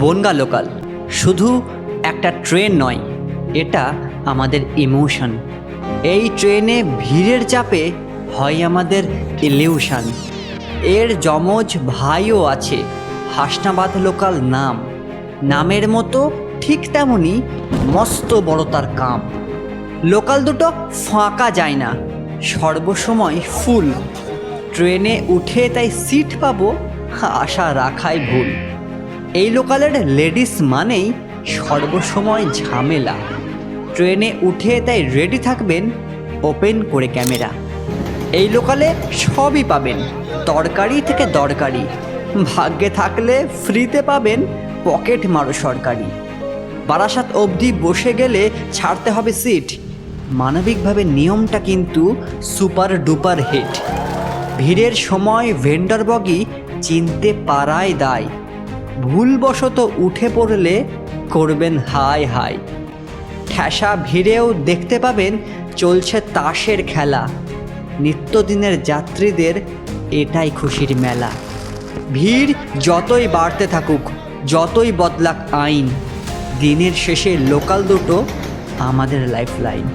Bongaon local. শুধু একটা train নয়, এটা আমাদের ইমোশন। এই ট্রেনে ভিড়ের চাপে হয় আমাদের ইলিউশন। এর যমজ ভাইও আছে, হাসনাবাদ লোকাল নাম। নামের মতো ঠিক তেমনই মস্ত বড় তার কাম। লোকাল দুটো ফাঁকা যায় না, সর্বসময় ফুল। ট্রেনে উঠে তাই সিট পাবো, আশা রাখাই ভুল। এই লোকালের লেডিস মানেই সর্বসময় ঝামেলা। ট্রেনে উঠে তাই রেডি থাকবেন ওপেন করে ক্যামেরা। এই লোকালে সবই পাবেন, তরকারি থেকে দরকারি। ভাগ্যে থাকলে ফ্রিতে পাবেন পকেট মারো সরকারি। বারাসাত অবধি বসে গেলে ছাড়তে হবে সিট। মানবিকভাবে নিয়মটা কিন্তু সুপার ডুপার হিট। ভিড়ের সময় ভেন্ডার বগি চিনতে পারায় দায়। ভুলবশত উঠে পড়লে করবেন হাই হাই। ঠ্যাসা ভিড়েও দেখতে পাবেন চলছে তাসের খেলা। নিত্যদিনের যাত্রীদের এটাই খুশির মেলা। ভিড় যতই বাড়তে থাকুক, যতই বদলাক আইন, দিনের শেষে লোকাল দুটো আমাদের লাইফ লাইন